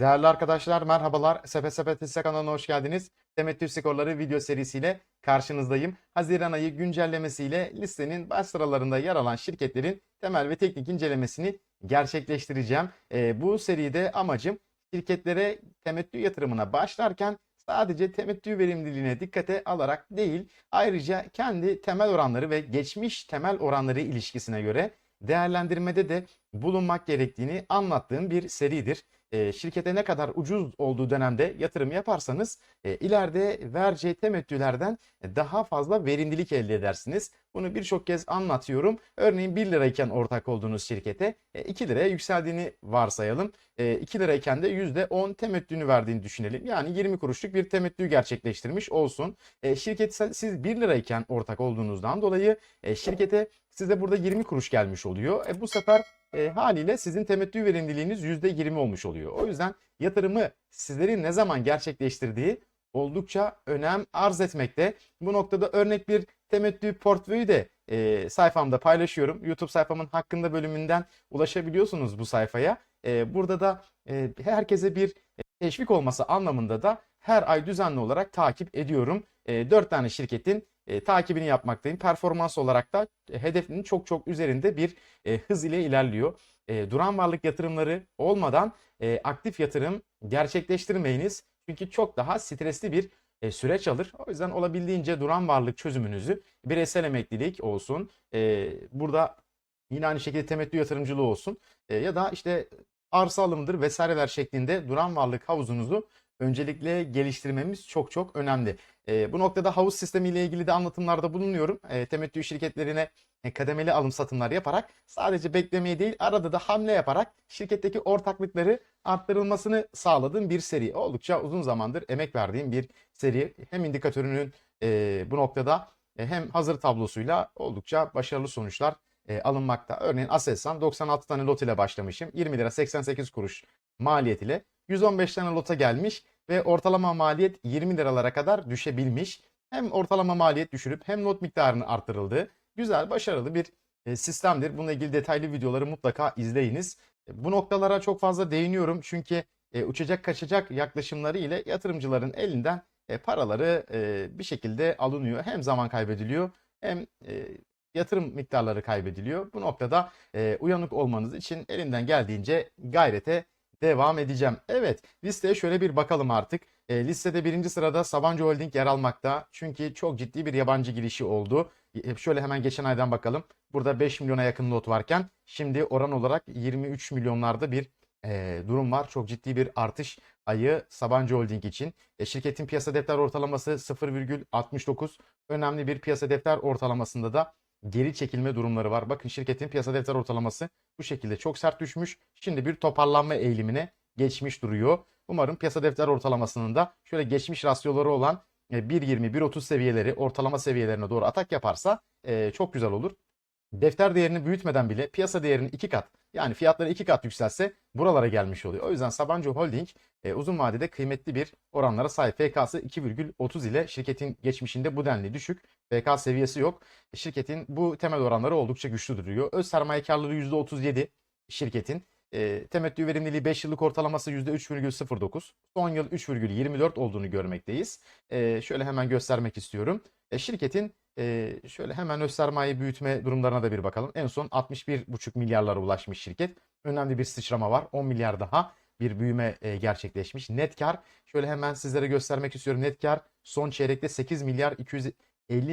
Değerli arkadaşlar merhabalar. Sepe Sepet Hisse kanalına hoş geldiniz. Temettü skorları video serisiyle karşınızdayım. Haziran ayı güncellemesiyle listenin baş sıralarında yer alan şirketlerin temel ve teknik incelemesini gerçekleştireceğim. Ee, bu seride amacım şirketlere temettü yatırımına başlarken sadece temettü verimliliğine dikkate alarak değil, ayrıca kendi temel oranları ve geçmiş temel oranları ilişkisine göre değerlendirmede de bulunmak gerektiğini anlattığım bir seridir. E, şirkete ne kadar ucuz olduğu dönemde yatırım yaparsanız e, ileride vereceği temettülerden daha fazla verimlilik elde edersiniz. Bunu birçok kez anlatıyorum. Örneğin 1 lirayken ortak olduğunuz şirkete e, 2 liraya yükseldiğini varsayalım. E, 2 lirayken de %10 temettünü verdiğini düşünelim. Yani 20 kuruşluk bir temettü gerçekleştirmiş olsun. E, şirket siz 1 lirayken ortak olduğunuzdan dolayı e, şirkete size burada 20 kuruş gelmiş oluyor. E, bu sefer e, haliyle sizin temettü verimliliğiniz %20 olmuş oluyor. O yüzden yatırımı sizlerin ne zaman gerçekleştirdiği oldukça önem arz etmekte. Bu noktada örnek bir temettü portföyü de e, sayfamda paylaşıyorum. YouTube sayfamın hakkında bölümünden ulaşabiliyorsunuz bu sayfaya. E, burada da e, herkese bir teşvik olması anlamında da her ay düzenli olarak takip ediyorum. E, 4 tane şirketin e, takibini yapmaktayım. Performans olarak da e, hedefinin çok çok üzerinde bir e, hız ile ilerliyor. E, duran varlık yatırımları olmadan e, aktif yatırım gerçekleştirmeyiniz. Çünkü çok daha stresli bir e, süreç alır. O yüzden olabildiğince duran varlık çözümünüzü bireysel emeklilik olsun. E, burada yine aynı şekilde temettü yatırımcılığı olsun. E, ya da işte arsa alımıdır vesaireler şeklinde duran varlık havuzunuzu öncelikle geliştirmemiz çok çok önemli. E, bu noktada havuz sistemi ile ilgili de anlatımlarda bulunuyorum. E, temettü şirketlerine e, kademeli alım satımlar yaparak sadece beklemeye değil arada da hamle yaparak şirketteki ortaklıkları arttırılmasını sağladığım bir seri. Oldukça uzun zamandır emek verdiğim bir seri. Hem indikatörünün e, bu noktada e, hem hazır tablosuyla oldukça başarılı sonuçlar e, alınmakta. Örneğin Aselsan 96 tane lot ile başlamışım. 20 lira 88 kuruş maliyet ile 115 tane lota gelmiş ve ortalama maliyet 20 liralara kadar düşebilmiş. Hem ortalama maliyet düşürüp hem not miktarını arttırıldı. Güzel, başarılı bir e, sistemdir. Bununla ilgili detaylı videoları mutlaka izleyiniz. E, bu noktalara çok fazla değiniyorum çünkü e, uçacak kaçacak yaklaşımları ile yatırımcıların elinden paraları bir şekilde alınıyor. Hem zaman kaybediliyor hem yatırım miktarları kaybediliyor. Bu noktada uyanık olmanız için elinden geldiğince gayrete devam edeceğim. Evet listeye şöyle bir bakalım artık. E, listede birinci sırada Sabancı Holding yer almakta. Çünkü çok ciddi bir yabancı girişi oldu. E, şöyle hemen geçen aydan bakalım. Burada 5 milyona yakın lot varken şimdi oran olarak 23 milyonlarda bir e, durum var. Çok ciddi bir artış ayı Sabancı Holding için. E, şirketin piyasa defter ortalaması 0,69. Önemli bir piyasa defter ortalamasında da geri çekilme durumları var. Bakın şirketin piyasa defter ortalaması bu şekilde çok sert düşmüş. Şimdi bir toparlanma eğilimine geçmiş duruyor. Umarım piyasa defter ortalamasının da şöyle geçmiş rasyoları olan 1.20-1.30 e, seviyeleri ortalama seviyelerine doğru atak yaparsa e, çok güzel olur. Defter değerini büyütmeden bile piyasa değerini iki kat yani fiyatları iki kat yükselse buralara gelmiş oluyor. O yüzden Sabancı Holding e, uzun vadede kıymetli bir oranlara sahip. FK'sı 2,30 ile şirketin geçmişinde bu denli düşük. FK seviyesi yok. Şirketin bu temel oranları oldukça güçlü duruyor. Öz sermaye karlılığı %37 şirketin. E, temettü verimliliği 5 yıllık ortalaması %3,09. Son yıl 3,24 olduğunu görmekteyiz. E, şöyle hemen göstermek istiyorum. E, şirketin e, şöyle hemen öz sermaye büyütme durumlarına da bir bakalım. En son 61,5 milyarlara ulaşmış şirket. Önemli bir sıçrama var. 10 milyar daha bir büyüme e, gerçekleşmiş. Net kar şöyle hemen sizlere göstermek istiyorum. Net kar son çeyrekte 8 milyar 250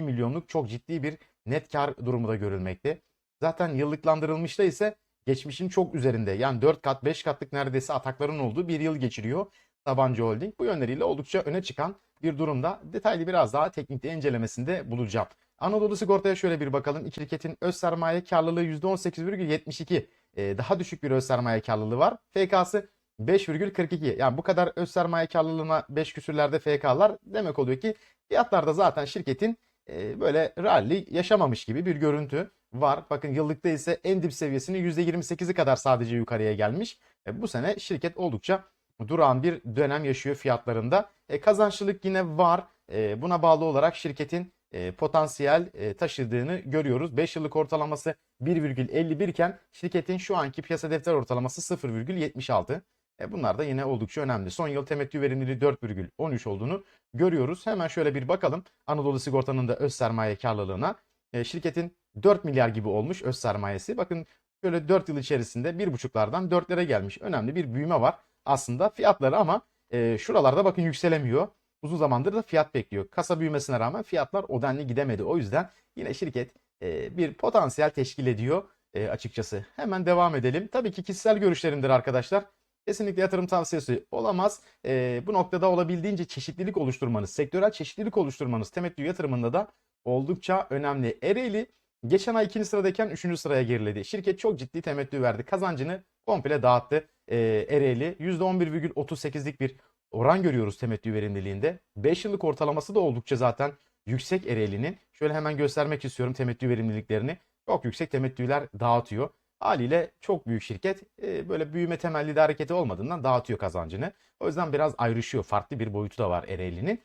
milyonluk çok ciddi bir net kar durumu da görülmekte. Zaten yıllıklandırılmışta ise geçmişin çok üzerinde yani 4 kat 5 katlık neredeyse atakların olduğu bir yıl geçiriyor Sabancı Holding. Bu yönleriyle oldukça öne çıkan bir durumda. Detaylı biraz daha teknikte incelemesinde bulacağım. Anadolu Sigorta'ya şöyle bir bakalım. İki şirketin öz sermaye karlılığı %18,72. Ee, daha düşük bir öz sermaye karlılığı var. FK'sı 5,42. Yani bu kadar öz sermaye karlılığına 5 küsürlerde FK'lar demek oluyor ki fiyatlarda zaten şirketin e, böyle rally yaşamamış gibi bir görüntü var. Bakın yıllıkta ise en dip seviyesini %28'i kadar sadece yukarıya gelmiş. E, bu sene şirket oldukça durağan bir dönem yaşıyor fiyatlarında. E, kazançlılık yine var. E, buna bağlı olarak şirketin e, potansiyel e, taşıdığını görüyoruz. 5 yıllık ortalaması 1,51 iken şirketin şu anki piyasa defter ortalaması 0,76. E, bunlar da yine oldukça önemli. Son yıl temettü verimliliği 4,13 olduğunu görüyoruz. Hemen şöyle bir bakalım Anadolu Sigorta'nın da öz sermaye karlılığına. E, şirketin 4 milyar gibi olmuş öz sermayesi. Bakın şöyle 4 yıl içerisinde 1,5'lardan 4'lere gelmiş. Önemli bir büyüme var aslında fiyatları ama e, şuralarda bakın yükselemiyor. Uzun zamandır da fiyat bekliyor. Kasa büyümesine rağmen fiyatlar o denli gidemedi. O yüzden yine şirket e, bir potansiyel teşkil ediyor e, açıkçası. Hemen devam edelim. Tabii ki kişisel görüşlerimdir arkadaşlar. Kesinlikle yatırım tavsiyesi olamaz. E, bu noktada olabildiğince çeşitlilik oluşturmanız, sektörel çeşitlilik oluşturmanız temettü yatırımında da oldukça önemli. Ereğli geçen ay ikinci sıradayken üçüncü sıraya geriledi. Şirket çok ciddi temettü verdi. Kazancını komple dağıttı. E, Ereğli %11,38'lik bir oran görüyoruz temettü verimliliğinde. 5 yıllık ortalaması da oldukça zaten yüksek Ereğli'nin. Şöyle hemen göstermek istiyorum temettü verimliliklerini. Çok yüksek temettüler dağıtıyor. Haliyle çok büyük şirket e, böyle büyüme temelli de hareketi olmadığından dağıtıyor kazancını. O yüzden biraz ayrışıyor. Farklı bir boyutu da var Ereğli'nin.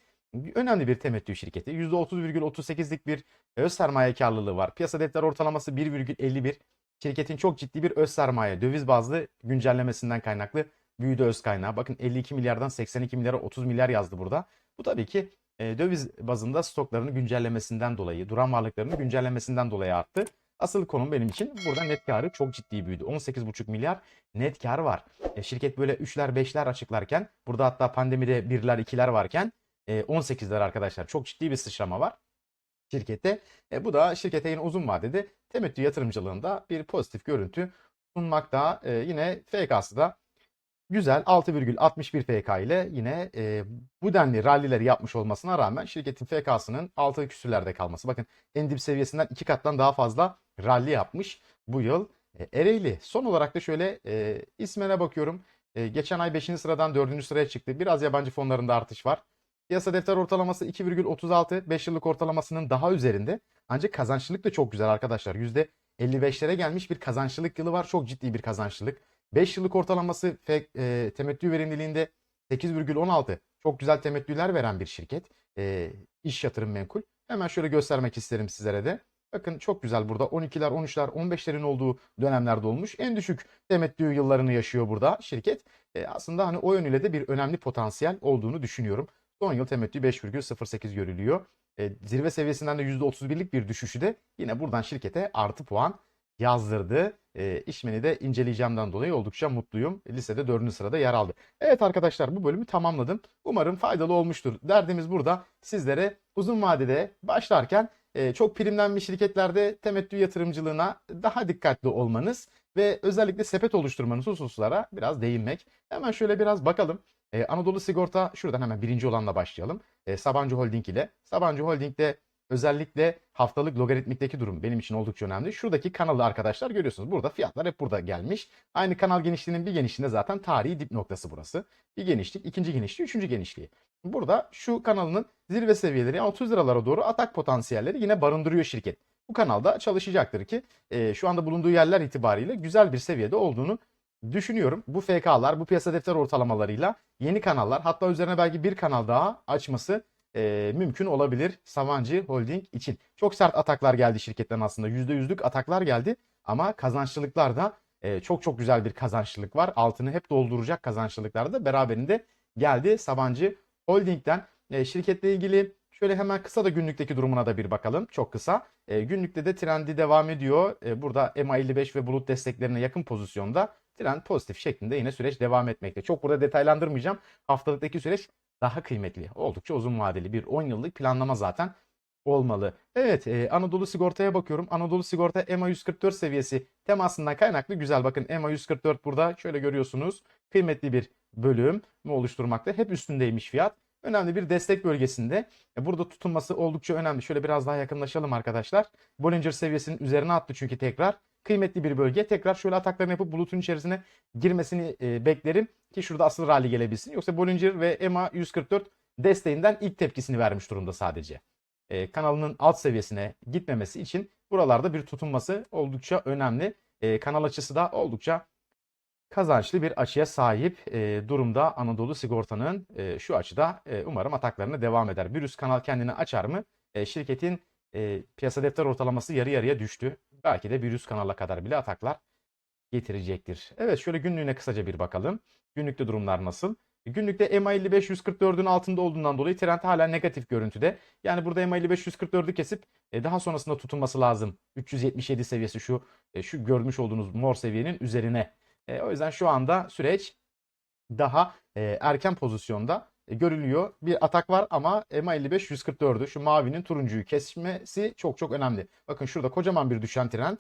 Önemli bir temettü şirketi. %30,38'lik bir öz sermaye karlılığı var. Piyasa defter ortalaması 1,51. Şirketin çok ciddi bir öz sermaye, döviz bazlı güncellemesinden kaynaklı büyüdü öz kaynağı. Bakın 52 milyardan 82 milyara 30 milyar yazdı burada. Bu tabii ki e, döviz bazında stoklarını güncellemesinden dolayı, duran varlıklarını güncellemesinden dolayı arttı. Asıl konum benim için burada net karı çok ciddi büyüdü. 18,5 milyar net kar var. E, şirket böyle 3'ler 5'ler açıklarken burada hatta pandemide 1'ler 2'ler varken e, 18'ler arkadaşlar çok ciddi bir sıçrama var şirkette. E, bu da şirkete yine uzun vadede temettü yatırımcılığında bir pozitif görüntü sunmakta. E, yine FK'sı da güzel 6,61 FK ile yine e, bu denli rallileri yapmış olmasına rağmen şirketin FK'sının 6 küsürlerde kalması. Bakın en dip seviyesinden 2 kattan daha fazla ralli yapmış bu yıl. E, Ereğli son olarak da şöyle e, ismine bakıyorum. E, geçen ay 5. sıradan 4. sıraya çıktı. Biraz yabancı fonlarında artış var. Piyasa defter ortalaması 2,36. 5 yıllık ortalamasının daha üzerinde. Ancak kazançlılık da çok güzel arkadaşlar. %55'lere gelmiş bir kazançlılık yılı var. Çok ciddi bir kazançlılık. 5 yıllık ortalaması e, temettü verimliliğinde 8,16. Çok güzel temettüler veren bir şirket. E, iş yatırım menkul. Hemen şöyle göstermek isterim sizlere de. Bakın çok güzel burada 12'ler, 13'ler, 15'lerin olduğu dönemlerde olmuş. En düşük temettü yıllarını yaşıyor burada şirket. E, aslında hani o yönüyle de bir önemli potansiyel olduğunu düşünüyorum. Son yıl temettü 5,08 görülüyor. E, zirve seviyesinden de %31'lik bir düşüşü de yine buradan şirkete artı puan yazdırdı. E, işmeni de inceleyeceğimden dolayı oldukça mutluyum. Lisede 4. sırada yer aldı. Evet arkadaşlar bu bölümü tamamladım. Umarım faydalı olmuştur. Derdimiz burada sizlere uzun vadede başlarken e, çok primlenmiş şirketlerde temettü yatırımcılığına daha dikkatli olmanız ve özellikle sepet oluşturmanız hususlara biraz değinmek. Hemen şöyle biraz bakalım. Ee, Anadolu Sigorta şuradan hemen birinci olanla başlayalım. Ee, Sabancı Holding ile. Sabancı Holding'de özellikle haftalık logaritmikteki durum benim için oldukça önemli. Şuradaki kanalı arkadaşlar görüyorsunuz. Burada fiyatlar hep burada gelmiş. Aynı kanal genişliğinin bir genişliğinde zaten tarihi dip noktası burası. Bir genişlik, ikinci genişliği, üçüncü genişliği. Burada şu kanalının zirve seviyeleri 30 liralara doğru atak potansiyelleri yine barındırıyor şirket. Bu kanalda çalışacaktır ki e, şu anda bulunduğu yerler itibariyle güzel bir seviyede olduğunu düşünüyorum. Bu FK'lar, bu piyasa defter ortalamalarıyla yeni kanallar hatta üzerine belki bir kanal daha açması e, mümkün olabilir Savancı Holding için. Çok sert ataklar geldi şirketten aslında. %100'lük ataklar geldi ama kazançlılıklar da e, çok çok güzel bir kazançlılık var. Altını hep dolduracak kazançlılıklar da beraberinde geldi Sabancı Holding'den. E, şirketle ilgili şöyle hemen kısa da günlükteki durumuna da bir bakalım. Çok kısa. E, günlükte de trendi devam ediyor. E, burada MA55 ve bulut desteklerine yakın pozisyonda trend pozitif şeklinde yine süreç devam etmekte. Çok burada detaylandırmayacağım. Haftalıktaki süreç daha kıymetli. Oldukça uzun vadeli bir 10 yıllık planlama zaten olmalı. Evet e, Anadolu Sigorta'ya bakıyorum. Anadolu Sigorta EMA 144 seviyesi temasından kaynaklı güzel. Bakın EMA 144 burada şöyle görüyorsunuz. Kıymetli bir bölüm oluşturmakta. Hep üstündeymiş fiyat. Önemli bir destek bölgesinde. E, burada tutunması oldukça önemli. Şöyle biraz daha yakınlaşalım arkadaşlar. Bollinger seviyesinin üzerine attı çünkü tekrar kıymetli bir bölge. Tekrar şöyle ataklarını yapıp bulutun içerisine girmesini e, beklerim ki şurada asıl rally gelebilsin. Yoksa Bollinger ve EMA 144 desteğinden ilk tepkisini vermiş durumda sadece. E, kanalının alt seviyesine gitmemesi için buralarda bir tutunması oldukça önemli. E, kanal açısı da oldukça kazançlı bir açıya sahip e, durumda Anadolu Sigorta'nın e, şu açıda e, umarım ataklarına devam eder. Bir üst kanal kendini açar mı? E, şirketin e, piyasa defter ortalaması yarı yarıya düştü. Belki de bir üst kanala kadar bile ataklar getirecektir. Evet şöyle günlüğüne kısaca bir bakalım. Günlükte durumlar nasıl? Günlükte EMA55 144'ün altında olduğundan dolayı trend hala negatif görüntüde. Yani burada EMA55 144'ü kesip e, daha sonrasında tutunması lazım. 377 seviyesi şu e, şu görmüş olduğunuz mor seviyenin üzerine. E, o yüzden şu anda süreç daha erken pozisyonda görülüyor. Bir atak var ama EMA 55 144'ü şu mavinin turuncuyu kesmesi çok çok önemli. Bakın şurada kocaman bir düşen trend.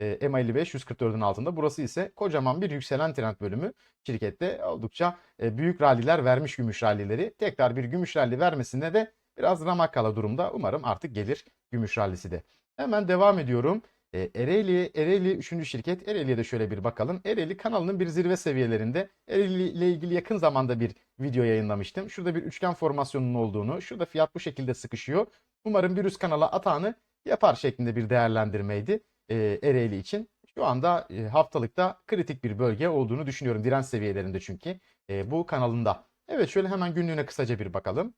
E, EMA 55 144'ün altında. Burası ise kocaman bir yükselen trend bölümü. Şirkette oldukça e, büyük ralliler vermiş gümüş rallileri. Tekrar bir gümüş ralli vermesinde de biraz ramakala durumda. Umarım artık gelir gümüş rallisi de. Hemen devam ediyorum. E, Ereğli, Ereğli 3. şirket. Ereğli'ye de şöyle bir bakalım. Ereğli kanalının bir zirve seviyelerinde. Ereğli ile ilgili yakın zamanda bir video yayınlamıştım. Şurada bir üçgen formasyonunun olduğunu, şurada fiyat bu şekilde sıkışıyor. Umarım bir üst kanala atağını yapar şeklinde bir değerlendirmeydi e, Ereğli için. Şu anda e, haftalıkta kritik bir bölge olduğunu düşünüyorum. Direnç seviyelerinde çünkü e, bu kanalında. Evet şöyle hemen günlüğüne kısaca bir bakalım.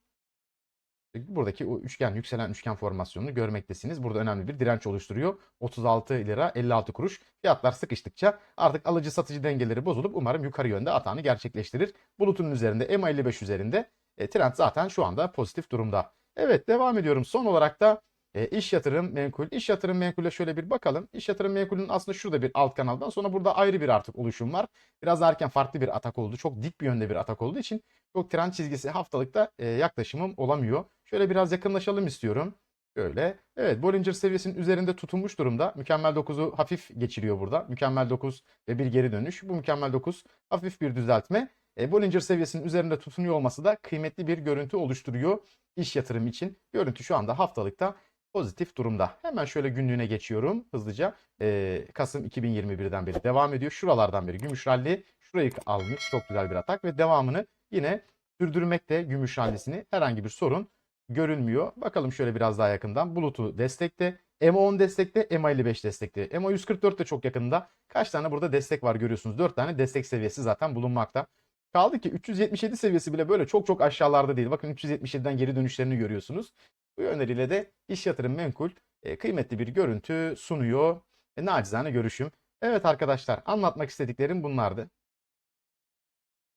Buradaki o üçgen, yükselen üçgen formasyonunu görmektesiniz. Burada önemli bir direnç oluşturuyor. 36 lira 56 kuruş. Fiyatlar sıkıştıkça artık alıcı satıcı dengeleri bozulup umarım yukarı yönde atağını gerçekleştirir. Bulutun üzerinde EMA55 üzerinde e, trend zaten şu anda pozitif durumda. Evet devam ediyorum. Son olarak da e, iş yatırım menkul. İş yatırım menkule şöyle bir bakalım. İş yatırım menkulün aslında şurada bir alt kanaldan sonra burada ayrı bir artık oluşum var. Biraz erken farklı bir atak oldu. Çok dik bir yönde bir atak olduğu için çok trend çizgisi haftalıkta e, yaklaşımım olamıyor. Şöyle biraz yakınlaşalım istiyorum. Şöyle. Evet Bollinger seviyesinin üzerinde tutunmuş durumda. Mükemmel 9'u hafif geçiriyor burada. Mükemmel 9 ve bir geri dönüş. Bu mükemmel 9 hafif bir düzeltme. E, Bollinger seviyesinin üzerinde tutunuyor olması da kıymetli bir görüntü oluşturuyor iş yatırım için. Görüntü şu anda haftalıkta pozitif durumda. Hemen şöyle günlüğüne geçiyorum hızlıca. E, Kasım 2021'den beri devam ediyor. Şuralardan beri gümüş ralli. Şurayı almış. Çok güzel bir atak ve devamını yine sürdürmekte gümüş rallisini. Herhangi bir sorun görünmüyor. Bakalım şöyle biraz daha yakından. Bulut'u destekte. EMA10 destekte, EMA55 destekte. EMA144 de çok yakında. Kaç tane burada destek var görüyorsunuz. 4 tane destek seviyesi zaten bulunmakta. Kaldı ki 377 seviyesi bile böyle çok çok aşağılarda değil. Bakın 377'den geri dönüşlerini görüyorsunuz. Bu öneriyle de iş yatırım menkul e, kıymetli bir görüntü sunuyor. E, nacizane görüşüm. Evet arkadaşlar anlatmak istediklerim bunlardı.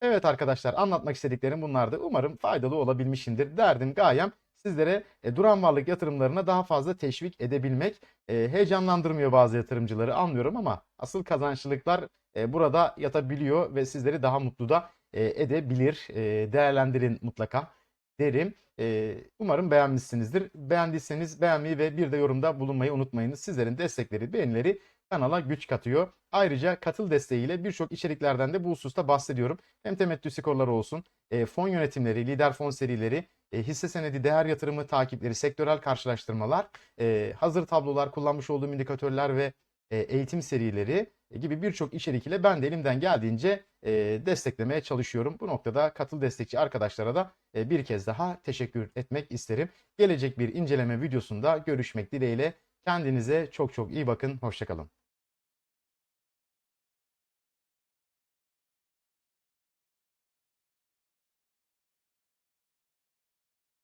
Evet arkadaşlar anlatmak istediklerim bunlardı. Umarım faydalı olabilmişimdir. Derdim gayem sizlere e, duran varlık yatırımlarına daha fazla teşvik edebilmek. E, heyecanlandırmıyor bazı yatırımcıları anlıyorum ama asıl kazançlılıklar e, burada yatabiliyor ve sizleri daha mutlu da e, edebilir. E, değerlendirin mutlaka derim. E, umarım beğenmişsinizdir. Beğendiyseniz beğenmeyi ve bir de yorumda bulunmayı unutmayınız. Sizlerin destekleri, beğenileri kanala güç katıyor. Ayrıca katıl desteğiyle birçok içeriklerden de bu hususta bahsediyorum. Hem temettü skorları olsun, e, fon yönetimleri, lider fon serileri, e, hisse senedi değer yatırımı takipleri, sektörel karşılaştırmalar, e, hazır tablolar, kullanmış olduğum indikatörler ve e, eğitim serileri e, gibi birçok içerik ile ben de elimden geldiğince e, desteklemeye çalışıyorum. Bu noktada katıl destekçi arkadaşlara da e, bir kez daha teşekkür etmek isterim. Gelecek bir inceleme videosunda görüşmek dileğiyle. Kendinize çok çok iyi bakın. Hoşçakalın.